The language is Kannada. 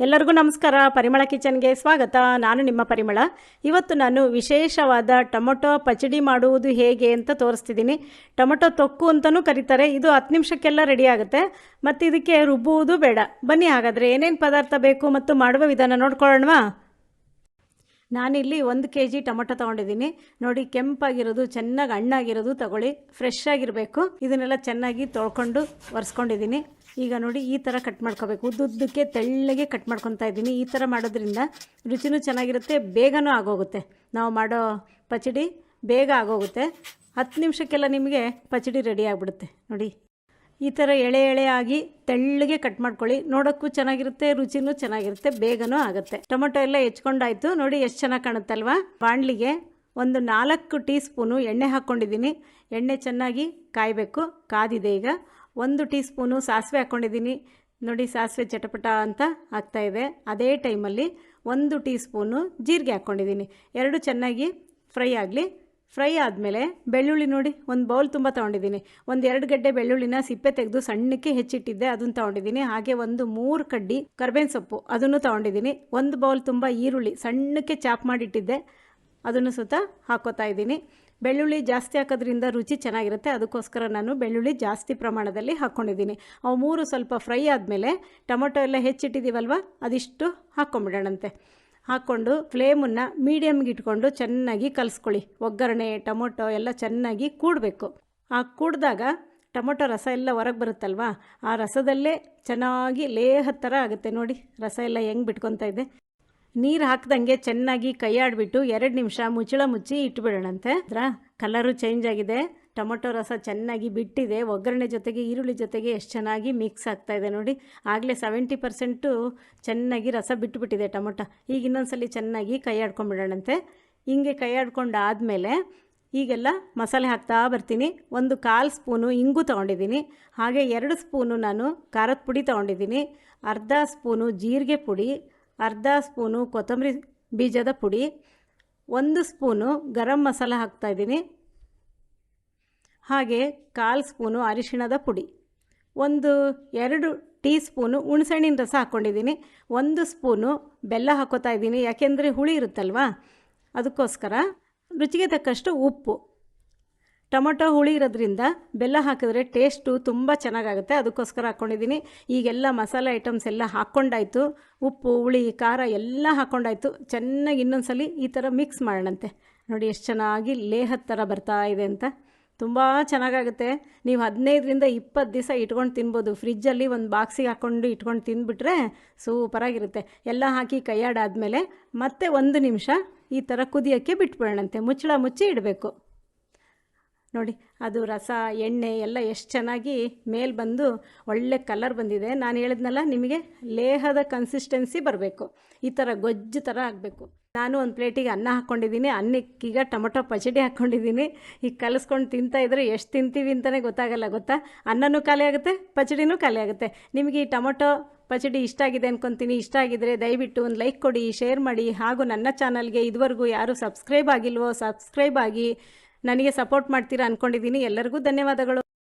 ಎಲ್ಲರಿಗೂ ನಮಸ್ಕಾರ. ಪರಿಮಳ ಕಿಚನ್ಗೆ ಸ್ವಾಗತ. ನಾನು ನಿಮ್ಮ ಪರಿಮಳ. ಇವತ್ತು ನಾನು ವಿಶೇಷವಾದ ಟೊಮೊಟೊ ಪಚಡಿ ಮಾಡುವುದು ಹೇಗೆ ಅಂತ ತೋರಿಸ್ತಿದ್ದೀನಿ. ಟೊಮೊಟೊ ತೊಕ್ಕು ಅಂತಲೂ ಕರೀತಾರೆ. ಇದು ಹತ್ತು ನಿಮಿಷಕ್ಕೆಲ್ಲ ರೆಡಿ ಆಗುತ್ತೆ. ಮತ್ತು ಇದಕ್ಕೆ ರುಬ್ಬುವುದು ಬೇಡ. ಬನ್ನಿ ಹಾಗಾದರೆ ಏನೇನು ಪದಾರ್ಥ ಬೇಕು ಮತ್ತು ಮಾಡುವ ವಿಧಾನ ನೋಡ್ಕೊಳ್ಳೋಣವಾ? ನಾನಿಲ್ಲಿ ಒಂದು ಕೆ ಜಿ ಟೊಮೊಟೊ ತೊಗೊಂಡಿದ್ದೀನಿ. ನೋಡಿ, ಕೆಂಪಾಗಿರೋದು, ಚೆನ್ನಾಗಿ ಹಣ್ಣಾಗಿರೋದು ತಗೊಳ್ಳಿ. ಫ್ರೆಶ್ ಆಗಿರಬೇಕು. ಇದನ್ನೆಲ್ಲ ಚೆನ್ನಾಗಿ ತೊಳ್ಕೊಂಡು ಒರೆಸ್ಕೊಂಡಿದ್ದೀನಿ. ಈಗ ನೋಡಿ ಈ ಥರ ಕಟ್ ಮಾಡ್ಕೋಬೇಕು. ಉದ್ದುದ್ದಕ್ಕೆ ತೆಳ್ಳಗೆ ಕಟ್ ಮಾಡ್ಕೊತಾ ಇದ್ದೀನಿ. ಈ ಥರ ಮಾಡೋದ್ರಿಂದ ರುಚಿನೂ ಚೆನ್ನಾಗಿರುತ್ತೆ, ಬೇಗನೂ ಆಗೋಗುತ್ತೆ. ನಾವು ಮಾಡೋ ಪಚಡಿ ಬೇಗ ಆಗೋಗುತ್ತೆ. ಹತ್ತು ನಿಮಿಷಕ್ಕೆಲ್ಲ ನಿಮಗೆ ಪಚಡಿ ರೆಡಿ ಆಗಿಬಿಡುತ್ತೆ. ನೋಡಿ, ಈ ಥರ ಎಳೆ ಎಳೆ ಆಗಿ ತೆಳ್ಳಗೆ ಕಟ್ ಮಾಡ್ಕೊಳ್ಳಿ. ನೋಡೋಕ್ಕೂ ಚೆನ್ನಾಗಿರುತ್ತೆ, ರುಚಿನೂ ಚೆನ್ನಾಗಿರುತ್ತೆ, ಬೇಗನೂ ಆಗುತ್ತೆ. ಟೊಮೊಟೊ ಎಲ್ಲ ಹೆಚ್ಕೊಂಡಾಯ್ತು. ನೋಡಿ, ಎಷ್ಟು ಚೆನ್ನಾಗಿ ಕಾಣುತ್ತಲ್ವಾ? ಬಾಣಲಿಗೆ ಒಂದು ನಾಲ್ಕು ಟೀ ಸ್ಪೂನು ಎಣ್ಣೆ ಹಾಕ್ಕೊಂಡಿದ್ದೀನಿ. ಎಣ್ಣೆ ಚೆನ್ನಾಗಿ ಕಾಯಬೇಕು. ಕಾದಿದೆ ಈಗ. ಒಂದು ಟೀ ಸ್ಪೂನು ಸಾಸಿವೆ ಹಾಕ್ಕೊಂಡಿದ್ದೀನಿ. ನೋಡಿ, ಸಾಸಿವೆ ಚಟಪಟ ಅಂತ ಆಗ್ತಾಯಿದೆ ಅದೇ ಟೈಮಲ್ಲಿ ಒಂದು ಟೀ ಸ್ಪೂನು ಜೀರಿಗೆ ಹಾಕ್ಕೊಂಡಿದ್ದೀನಿ. ಎರಡು ಚೆನ್ನಾಗಿ ಫ್ರೈ ಆಗಲಿ. ಫ್ರೈ ಆದಮೇಲೆ ಬೆಳ್ಳುಳ್ಳಿ ನೋಡಿ, ಒಂದು ಬೌಲ್ ತುಂಬ ತೊಗೊಂಡಿದ್ದೀನಿ. ಒಂದು ಎರಡು ಗಡ್ಡೆ ಬೆಳ್ಳುಳ್ಳಿನ ಸಿಪ್ಪೆ ತೆಗೆದು ಸಣ್ಣಕ್ಕೆ ಹೆಚ್ಚಿಟ್ಟಿದ್ದೆ, ಅದನ್ನು ತೊಗೊಂಡಿದ್ದೀನಿ. ಹಾಗೆ ಒಂದು ಮೂರು ಕಡ್ಡಿ ಕರ್ಬೇವಿನ ಸೊಪ್ಪು ಅದನ್ನು ತೊಗೊಂಡಿದ್ದೀನಿ. ಒಂದು ಬೌಲ್ ತುಂಬ ಈರುಳ್ಳಿ ಸಣ್ಣಕ್ಕೆ ಚಾಪ್ ಮಾಡಿಟ್ಟಿದ್ದೆ. ಅದನ್ನು ಸುತ್ತ ಹಾಕೋತಾ ಇದ್ದೀನಿ. ಬೆಳ್ಳುಳ್ಳಿ ಜಾಸ್ತಿ ಹಾಕೋದ್ರಿಂದ ರುಚಿ ಚೆನ್ನಾಗಿರುತ್ತೆ. ಅದಕ್ಕೋಸ್ಕರ ನಾನು ಬೆಳ್ಳುಳ್ಳಿ ಜಾಸ್ತಿ ಪ್ರಮಾಣದಲ್ಲಿ ಹಾಕ್ಕೊಂಡಿದ್ದೀನಿ ಅವು ಮೂರು ಸ್ವಲ್ಪ ಫ್ರೈ ಆದಮೇಲೆ ಟೊಮೊಟೊ ಎಲ್ಲ ಹೆಚ್ಚಿಟ್ಟಿದ್ದೀವಲ್ವ ಅದಿಷ್ಟು ಹಾಕ್ಕೊಂಬಿಡೋಣಂತೆ ಹಾಕ್ಕೊಂಡು ಫ್ಲೇಮನ್ನು ಮೀಡಿಯಮ್ಗೆ ಇಟ್ಕೊಂಡು ಚೆನ್ನಾಗಿ ಕಲಿಸ್ಕೊಳ್ಳಿ. ಒಗ್ಗರಣೆ, ಟೊಮೊಟೊ ಎಲ್ಲ ಚೆನ್ನಾಗಿ ಕೂಡಬೇಕು. ಆ ಕೂಡಿದಾಗ ಟೊಮೊಟೊ ರಸ ಎಲ್ಲ ಹೊರಗೆ ಬರುತ್ತಲ್ವಾ? ಆ ರಸದಲ್ಲೇ ಚೆನ್ನಾಗಿ ಲೇಹದ ಥರ ಆಗುತ್ತೆ ನೋಡಿ. ರಸ ಎಲ್ಲ ಹೆಂಗೆ ಬಿಟ್ಕೊತಾ ಇದೆ. ನೀರು ಹಾಕ್ದಂಗೆ ಚೆನ್ನಾಗಿ ಕೈಯಾಡಿಬಿಟ್ಟು ಎರಡು ನಿಮಿಷ ಮುಚ್ಚಳ ಮುಚ್ಚಿ ಇಟ್ಬಿಡೋಣಂತೆ. ಅದರ ಕಲರು ಚೇಂಜ್ ಆಗಿದೆ. ಟೊಮೊಟೊ ರಸ ಚೆನ್ನಾಗಿ ಬಿಟ್ಟಿದೆ. ಒಗ್ಗರಣೆ ಜೊತೆಗೆ, ಈರುಳ್ಳಿ ಜೊತೆಗೆ ಎಷ್ಟು ಚೆನ್ನಾಗಿ ಮಿಕ್ಸ್ ಆಗ್ತಾ ಇದೆ ನೋಡಿ. ಆಗಲೇ ಸೆವೆಂಟಿ ಪರ್ಸೆಂಟು ಚೆನ್ನಾಗಿ ರಸ ಬಿಟ್ಟುಬಿಟ್ಟಿದೆ ಟೊಮೊಟೊ. ಈಗ ಇನ್ನೊಂದ್ಸಲಿ ಚೆನ್ನಾಗಿ ಕೈ ಆಡ್ಕೊಂಡ್ಬಿಡೋಣಂತೆ ಹಿಂಗೆ ಕೈ ಆಡ್ಕೊಂಡು ಆದಮೇಲೆ ಈಗೆಲ್ಲ ಮಸಾಲೆ ಹಾಕ್ತಾ ಬರ್ತೀನಿ. ಒಂದು ಕಾಲು ಸ್ಪೂನು ಇಂಗು ತೊಗೊಂಡಿದ್ದೀನಿ. ಹಾಗೆ ಎರಡು ಸ್ಪೂನು ನಾನು ಖಾರದ ಪುಡಿ ತೊಗೊಂಡಿದ್ದೀನಿ. ಅರ್ಧ ಸ್ಪೂನು ಜೀರಿಗೆ ಪುಡಿ ಅರ್ಧ ಸ್ಪೂನು ಕೊತ್ತಂಬರಿ ಬೀಜದ ಪುಡಿ, ಒಂದು ಸ್ಪೂನು ಗರಂ ಮಸಾಲ ಹಾಕ್ತಾಯಿದ್ದೀನಿ ಹಾಗೆ ಕಾಲು ಸ್ಪೂನು ಅರಿಶಿಣದ ಪುಡಿ, ಒಂದು ಎರಡು ಟೀ ಸ್ಪೂನು ಹುಣ್ಸೆಹಣ್ಣಿನ ರಸ ಹಾಕ್ಕೊಂಡಿದ್ದೀನಿ. ಒಂದು ಸ್ಪೂನು ಬೆಲ್ಲ ಹಾಕೋತಾ ಇದ್ದೀನಿ, ಯಾಕೆಂದರೆ ಹುಳಿ ಇರುತ್ತಲ್ವಾ? ಅದಕ್ಕೋಸ್ಕರ ರುಚಿಗೆ ತಕ್ಕಷ್ಟು ಉಪ್ಪು. ಟೊಮೊಟೊ ಹುಳಿ ಇರೋದ್ರಿಂದ ಬೆಲ್ಲ ಹಾಕಿದ್ರೆ ಟೇಸ್ಟು ತುಂಬ ಚೆನ್ನಾಗಾಗುತ್ತೆ. ಅದಕ್ಕೋಸ್ಕರ ಹಾಕ್ಕೊಂಡಿದ್ದೀನಿ ಈಗೆಲ್ಲ ಮಸಾಲೆ ಐಟಮ್ಸ್ ಎಲ್ಲ ಹಾಕ್ಕೊಂಡಾಯ್ತು. ಉಪ್ಪು, ಹುಳಿ, ಖಾರ ಎಲ್ಲ ಹಾಕ್ಕೊಂಡಾಯ್ತು. ಚೆನ್ನಾಗಿ ಇನ್ನೊಂದ್ಸಲಿ ಈ ಥರ ಮಿಕ್ಸ್ ಮಾಡೋಣಂತೆ. ನೋಡಿ ಎಷ್ಟು ಚೆನ್ನಾಗಿ ಲೇಹದ ಥರ ಬರ್ತಾ ಇದೆ ಅಂತ. ತುಂಬ ಚೆನ್ನಾಗಾಗುತ್ತೆ. ನೀವು ಹದಿನೈದರಿಂದ ಇಪ್ಪತ್ತು ದಿವಸ ಇಟ್ಕೊಂಡು ತಿನ್ಬೋದು. ಫ್ರಿಜ್ಜಲ್ಲಿ ಒಂದು ಬಾಕ್ಸಿಗೆ ಹಾಕ್ಕೊಂಡು ಇಟ್ಕೊಂಡು ತಿಂದುಬಿಟ್ರೆ ಸೂಪರಾಗಿರುತ್ತೆ ಎಲ್ಲ ಹಾಕಿ ಕೈಯಾಡಾದಮೇಲೆ ಮತ್ತೆ ಒಂದು ನಿಮಿಷ ಈ ಥರ ಕುದಿಯೋಕ್ಕೆ ಬಿಟ್ಬಿಡೋಣಂತೆ. ಮುಚ್ಚಳ ಮುಚ್ಚಿ ಇಡಬೇಕು. ನೋಡಿ, ಅದು ರಸ, ಎಣ್ಣೆ ಎಲ್ಲ ಎಷ್ಟು ಚೆನ್ನಾಗಿ ಮೇಲೆ ಬಂದು ಒಳ್ಳೆ ಕಲರ್ ಬಂದಿದೆ. ನಾನು ಹೇಳಿದ್ನಲ್ಲ, ನಿಮಗೆ ಲೇಹದ ಕನ್ಸಿಸ್ಟೆನ್ಸಿ ಬರಬೇಕು. ಈ ಥರ ಗೊಜ್ಜು ಥರ ಆಗಬೇಕು. ನಾನು ಒಂದು ಪ್ಲೇಟಿಗೆ ಅನ್ನ ಹಾಕ್ಕೊಂಡಿದ್ದೀನಿ ಅನ್ನಕ್ಕೀಗ ಟೊಮೊಟೊ ಪಚಡಿ ಹಾಕ್ಕೊಂಡಿದ್ದೀನಿ ಈಗ ಕಲಿಸ್ಕೊಂಡು ತಿಂತಾ ಇದ್ದರೆ ಎಷ್ಟು ತಿಂತೀವಿ ಅಂತಲೇ ಗೊತ್ತಾಗಲ್ಲ, ಗೊತ್ತಾ? ಅನ್ನನೂ ಖಾಲಿ ಆಗುತ್ತೆ, ಪಚಡಿನೂ ಖಾಲಿ ಆಗುತ್ತೆ. ನಿಮಗೆ ಈ ಟೊಮೊಟೊ ಪಚಡಿ ಇಷ್ಟ ಆಗಿದೆ ಅನ್ಕೊತೀನಿ, ಇಷ್ಟ ಆಗಿದ್ರೆ ದಯವಿಟ್ಟು ಒಂದು ಲೈಕ್ ಕೊಡಿ ಶೇರ್ ಮಾಡಿ. ಹಾಗೂ ನನ್ನ ಚಾನಲ್ಗೆ ಇದುವರೆಗೂ ಯಾರು ಸಬ್ಸ್ಕ್ರೈಬ್ ಆಗಿಲ್ವೋ ಸಬ್ಸ್ಕ್ರೈಬ್ ಆಗಿ ನನಗೆ ಸಪೋರ್ಟ್ ಮಾಡ್ತೀರಾ ಅಂದ್ಕೊಂಡಿದ್ದೀನಿ ಎಲ್ಲರಿಗೂ ಧನ್ಯವಾದಗಳು.